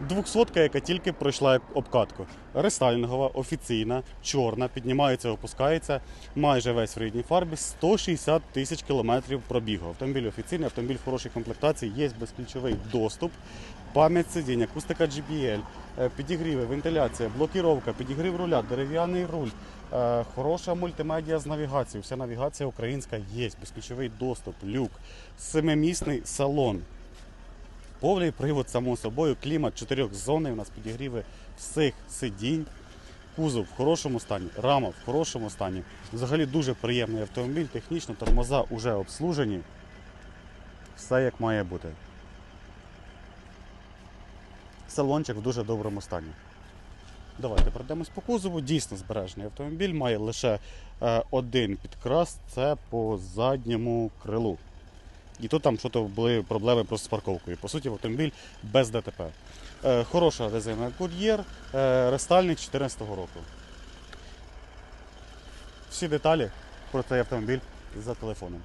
200 яка тільки пройшла обкатку. Рестайлінгова, офіційна, чорна, піднімається, опускається. Майже весь в рідній фарбі. 160 тисяч кілометрів пробігу. Автомобіль офіційний, автомобіль в хорошій комплектації, є безключовий доступ, пам'ять сидінь, акустика GBL, е, підігріви, вентиляція, блокіровка, підігрів руля, дерев'яний руль. Е, Хороша мультимедіа з навігацією. Вся навігація українська є, безключовий доступ, люк, семимісний салон. Повний привод, само собою, клімат чотирьох зоней, у нас підігріви всіх сидінь. Кузов в хорошому стані, рама в хорошому стані. Взагалі дуже приємний автомобіль, технічно, тормоза вже обслужені. Все як має бути. Салончик в дуже доброму стані. Давайте пройдемось по кузову. Дійсно збережений автомобіль, має лише е, один підкрас, це по задньому крилу. І тут там що-то були проблеми просто з парковкою. По суті, автомобіль без ДТП. Е, хороша резина кур'єр, рестальник 2014 року. Всі деталі про цей автомобіль за телефоном.